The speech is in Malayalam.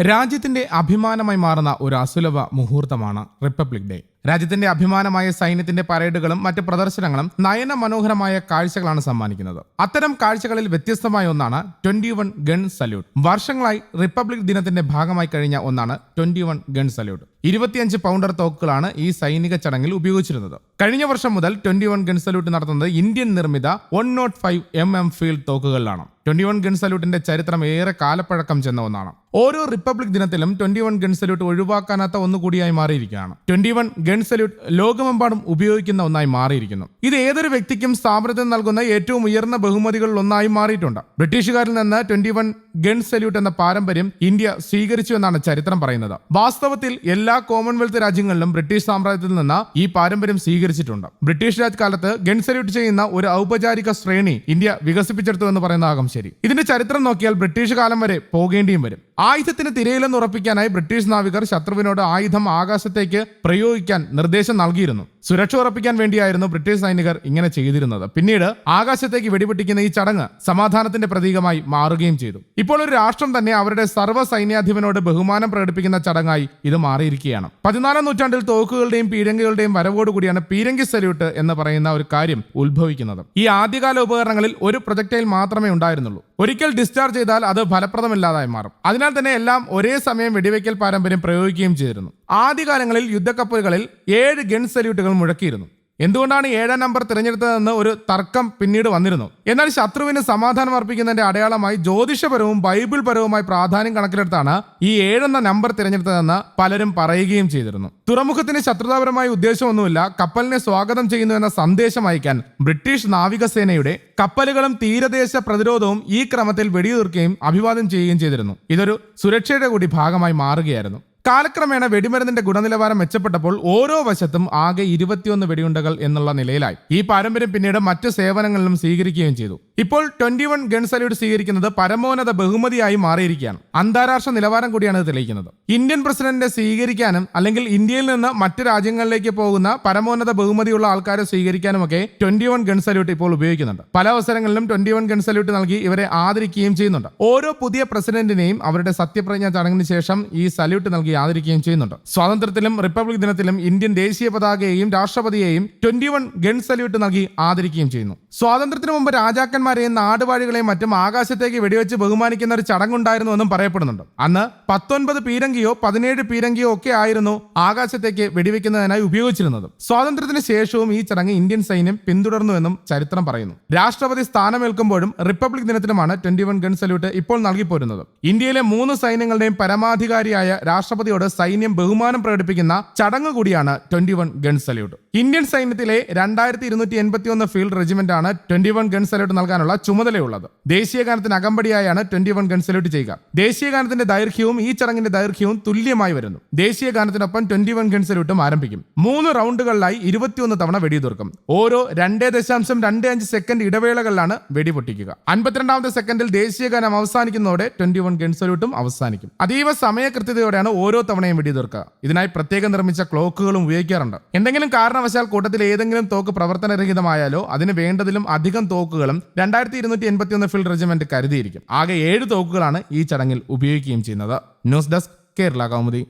രാജ്യത്തിന്റെ അഭിമാനമായി മാറുന്ന ഒരു അസുലഭ മുഹൂർത്തമാണ് റിപ്പബ്ലിക് ഡേ. രാജ്യത്തിന്റെ അഭിമാനമായ സൈന്യത്തിന്റെ പരേഡുകളും മറ്റ് പ്രദർശനങ്ങളും നയന മനോഹരമായ കാഴ്ചകളാണ് സമ്മാനിക്കുന്നത്. അത്തരം കാഴ്ചകളിൽ വ്യത്യസ്തമായ ഒന്നാണ് ട്വന്റി വൺ ഗൺ സല്യൂട്ട്. വർഷങ്ങളായി റിപ്പബ്ലിക് ദിനത്തിന്റെ ഭാഗമായി കഴിഞ്ഞ ഒന്നാണ് ട്വന്റി വൺ ഗൺ സല്യൂട്ട്. ഇരുപത്തിയഞ്ച് പൗണ്ടർ തോക്കുകളാണ് ഈ സൈനിക ചടങ്ങിൽ ഉപയോഗിച്ചിരുന്നത്. കഴിഞ്ഞ വർഷം മുതൽ ട്വന്റി വൺ ഗൺ സല്യൂട്ട് നടത്തുന്നത് ഇന്ത്യൻ നിർമ്മിത one nought five M M field തോക്കുകളിലാണ്. Twenty one gun സല്യൂട്ടിന്റെ ചരിത്രം ഏറെ കാലപ്പഴക്കം ചെന്ന ഒന്നാണ്. ഓരോ റിപ്പബ്ലിക് ദിനത്തിലും ട്വന്റി വൺ ഗൺ സല്യൂട്ട് ഒഴിവാക്കാനാത്ത ഒന്നുകൂടിയായി മാറിയിരിക്കുകയാണ്. ട്വന്റി വൺ ഗൺ സല്യൂട്ട് ലോകമെമ്പാടും ഉപയോഗിക്കുന്ന ഒന്നായി മാറിയിരിക്കുന്നു. ഇത് ഏതൊരു വ്യക്തിക്കും സ്ഥാപനത്തിന് നൽകുന്ന ഏറ്റവും ഉയർന്ന ബഹുമതികളിൽ ഒന്നായി മാറിയിട്ടുണ്ട്. ബ്രിട്ടീഷുകാരിൽ നിന്ന് ട്വന്റി വൺ ഗൺ സല്യൂട്ട് എന്ന പാരമ്പര്യം ഇന്ത്യ സ്വീകരിച്ചു എന്നാണ് ചരിത്രം പറയുന്നത്. വാസ്തവത്തിൽ എല്ലാ കോമൺവെൽത്ത് രാജ്യങ്ങളിലും ബ്രിട്ടീഷ് സാമ്രാജ്യത്തിൽ നിന്ന് ഈ പാരമ്പര്യം സ്വീകരിച്ചിട്ടുണ്ട്. ബ്രിട്ടീഷ് രാജ് കാലത്ത് ഗൺ സല്യൂട്ട് ചെയ്യുന്ന ഒരു ഔപചാരിക ശ്രേണി ഇന്ത്യ വികസിപ്പിച്ചെടുത്തു എന്ന് പറയുന്നതാകും ശരി. ഇതിന്റെ ചരിത്രം നോക്കിയാൽ ബ്രിട്ടീഷ് കാലം വരെ പോകേണ്ടിയും വരും. ആയുധത്തിന് തിരയില്ലെന്ന് ഉറപ്പിക്കാനായി ബ്രിട്ടീഷ് നാവികർ ശത്രുവിനോട് ആയുധം ആകാശത്തേക്ക് പ്രയോഗിക്കാൻ നിർദ്ദേശം നൽകിയിരുന്നു. സുരക്ഷ ഉറപ്പിക്കാൻ വേണ്ടിയായിരുന്നു ബ്രിട്ടീഷ് സൈനികർ ഇങ്ങനെ ചെയ്തിരുന്നത്. പിന്നീട് ആകാശത്തേക്ക് വെടിപൊട്ടിക്കുന്ന ഈ ചടങ്ങ് സമാധാനത്തിന്റെ പ്രതീകമായി മാറുകയും ചെയ്തു. ഇപ്പോൾ ഒരു രാഷ്ട്രം തന്നെ അവരുടെ സർവ സൈന്യാധിപനോട് ബഹുമാനം പ്രകടിപ്പിക്കുന്ന ചടങ്ങായി ഇത് മാറിയിരിക്കുകയാണ്. പതിനാലാം നൂറ്റാണ്ടിൽ തോക്കുകളുടെയും പീരങ്കികളുടെയും വരവോടുകൂടിയാണ് പീരങ്കി സല്യൂട്ട് എന്ന് പറയുന്ന ഒരു കാര്യം ഉത്ഭവിക്കുന്നത്. ഈ ആദ്യകാല ഉപകരണങ്ങളിൽ ഒരു പ്രൊജക്ടൈൽ മാത്രമേ ഉണ്ടായിരുന്നുള്ളൂ. ഒരിക്കൽ ഡിസ്ചാർജ് ചെയ്താൽ അത് ഫലപ്രദമില്ലാതായി മാറും. അതിനാൽ തന്നെ എല്ലാം ഒരേ സമയം വെടിവെക്കൽ പാരമ്പര്യം പ്രയോഗിക്കുകയും ചെയ്തിരുന്നു. ആദ്യകാലങ്ങളിൽ യുദ്ധക്കപ്പലുകളിൽ ഏഴ് ഗൺ സല്യൂട്ടുകൾ മുഴക്കിയിരുന്നു. എന്തുകൊണ്ടാണ് ഏഴാം നമ്പർ തിരഞ്ഞെടുത്തതെന്ന് ഒരു തർക്കം പിന്നീട് വന്നിരുന്നു? എന്നാൽ ശത്രുവിന് സമാധാനം അർപ്പിക്കുന്നതിന്റെ അടയാളമായി ജ്യോതിഷപരവും ബൈബിൾ പരവുമായി പ്രാധാന്യം കണക്കിലെടുത്താണ് ഈ ഏഴെന്ന നമ്പർ തിരഞ്ഞെടുത്തതെന്ന് പലരും പറയുകയും ചെയ്തിരുന്നു. തുറമുഖത്തിന് ശത്രുതാപരമായ ഉദ്ദേശമൊന്നുമില്ല. കപ്പലിനെ സ്വാഗതം ചെയ്യുന്നു എന്ന സന്ദേശം അയക്കാൻ ബ്രിട്ടീഷ് നാവികസേനയുടെ കപ്പലുകളും തീരദേശ പ്രതിരോധവും ഈ ക്രമത്തിൽ വെടിയുതിർക്കുകയും അഭിവാദ്യം ചെയ്യുകയും ചെയ്തിരുന്നു. ഇതൊരു സുരക്ഷയുടെ കൂടി ഭാഗമായി മാറുകയായിരുന്നു. കാലക്രമേണ വെടിമരുന്നിന്റെ ഗുണനിലവാരം മെച്ചപ്പെട്ടപ്പോൾ ഓരോ വശത്തും ആകെ ഇരുപത്തിയൊന്ന് വെടിയുണ്ടകൾ എന്നുള്ള നിലയിലായി. ഈ പാരമ്പര്യം പിന്നീട് മറ്റു സേവനങ്ങളിലും സ്വീകരിക്കുകയും ചെയ്തു. ഇപ്പോൾ ട്വന്റി വൺ ഗൺ സല്യൂട്ട് സ്വീകരിക്കുന്നത് പരമോന്നത ബഹുമതിയായി മാറിയിരിക്കുകയാണ്. അന്താരാഷ്ട്ര നിലവാരം കൂടിയാണ് ഇത് തെളിയിക്കുന്നത്. ഇന്ത്യൻ പ്രസിഡന്റിനെ സ്വീകരിക്കാനും അല്ലെങ്കിൽ ഇന്ത്യയിൽ നിന്ന് മറ്റ് രാജ്യങ്ങളിലേക്ക് പോകുന്ന പരമോന്നത ബഹുമതിയുള്ള ആൾക്കാരെ സ്വീകരിക്കാനുമൊക്കെ ട്വന്റി വൺ ഗൺ സല്യൂട്ട് ഇപ്പോൾ ഉപയോഗിക്കുന്നുണ്ട്. പല അവസരങ്ങളിലും ട്വന്റി വൺ ഗൺ സല്യൂട്ട് നൽകി ഇവരെ ആദരിക്കുകയും ചെയ്യുന്നുണ്ട്. ഓരോ പുതിയ പ്രസിഡന്റിനെയും അവരുടെ സത്യപ്രതിജ്ഞ ചടങ്ങിന് ശേഷം ഈ സല്യൂട്ട് നൽകി ആദരിക്കുകയും ചെയ്യുന്നുണ്ട്. സ്വാതന്ത്ര്യത്തിലും റിപ്പബ്ലിക് ദിനത്തിലും ഇന്ത്യൻ ദേശീയ പതാകയെയും രാഷ്ട്രപതിയെയും ട്വന്റി വൺ ഗൺ സല്യൂട്ട് നൽകി ആദരിക്കുകയും ചെയ്യുന്നു. സ്വാതന്ത്ര്യത്തിന് മുമ്പ് രാജാക്കന്മാരെയും നാടുവാഴികളെയും മറ്റും ആകാശത്തേക്ക് വെടിവെച്ച് ബഹുമാനിക്കുന്ന ഒരു ചടങ്ങുണ്ടായിരുന്നു എന്നും പറയപ്പെടുന്നുണ്ട്. അന്ന് പത്തൊൻപത് പീരങ്കിയോ പതിനേഴ് പീരങ്കിയോ ഒക്കെ ആയിരുന്നു ആകാശത്തേക്ക് വെടിവെക്കുന്നതിനായി ഉപയോഗിച്ചിരുന്നത്. സ്വാതന്ത്ര്യത്തിന് ശേഷവും ഈ ചടങ്ങ് ഇന്ത്യൻ സൈന്യം പിന്തുടർന്നുവെന്നും ചരിത്രം പറയുന്നു. രാഷ്ട്രപതി സ്ഥാനമേൽക്കുമ്പോഴും റിപ്പബ്ലിക് ദിനത്തിലുമാണ് ട്വന്റി വൺ ഗൺ സല്യൂട്ട് ഇപ്പോൾ നൽകിപ്പോരുന്നത് ഇന്ത്യയിലെ മൂന്ന് സൈന്യങ്ങളുടെയും പരമാധികാരിയായ രാഷ്ട്രപതിയോട് സൈന്യം ബഹുമാനം പ്രകടിപ്പിക്കുന്ന ചടങ്ങ് കൂടിയാണ് twenty one gun salute. Indian സൈന്യത്തിലെ രണ്ടായിരത്തി ഇരുന്നൂറ്റി എൺപത്തി ഒന്ന് ഫീൽഡ് റെജിമെന്റ് ആണ് ട്വന്റി വൺ ഗൺ സല്യൂട്ട് നൽകാനുള്ള ചുമതലയുള്ളത്. ദേശീയ ഗാനത്തിന് അകമ്പടിയായാണ് ട്വന്റി വൺ ഗൺ സല്യൂട്ട് ചെയ്യുക. ദേശീയ ഗാനത്തിന്റെ ദൈർഘ്യവും ഈ ചടങ്ങിന്റെ ദൈർഘ്യവും തുല്യമായി വരുന്നു. ദേശീയ ഗാനത്തിനൊപ്പം ട്വന്റി വൺ ഗൺ സല്യൂട്ടും ആരംഭിക്കും. മൂന്ന് റൗണ്ടുകളിലായി ഇരുപത്തിയൊന്ന് തവണ വെടിയുതിർക്കും. ഓരോ രണ്ടേ ദശാംശം രണ്ട് അഞ്ച് സെക്കൻഡ് ഇടവേളകളിലാണ് വെടിപൊട്ടിക്കുക. അൻപത്തിരണ്ടാമത്തെ സെക്കൻഡിൽ ദേശീയ ഗാനം അവസാനിക്കുന്നതോടെ ട്വന്റി വൺ ഗൺ സല്യൂട്ടും അവസാനിക്കും. അതീവ സമയകൃത്യതയോടെയാണ് ഓരോ തവണയും വെടിയുതിർക്കുക. ഇതിനായി പ്രത്യേകം നിർമ്മിച്ച ക്ലോക്കുകളും ഉപയോഗിക്കാറുണ്ട്. എന്തെങ്കിലും കാരണവശാൽ കൂട്ടത്തിൽ ഏതെങ്കിലും തോക്ക് പ്രവർത്തനരഹിതമായാലോ അതിന് വേണ്ടതിലും അധികം തോക്കുകളും രണ്ടായിരത്തി ഇരുന്നൂറ്റി എൺപത്തി ഒന്ന് ഫീൽഡ് റെജിമെന്റ് കരുതിയിരിക്കും. ആകെ ഏഴ് തോക്കുകളാണ് ഈ ചടങ്ങിൽ ഉപയോഗിക്കുകയും ചെയ്യുന്നത്. News desk Kerala Kaumudi.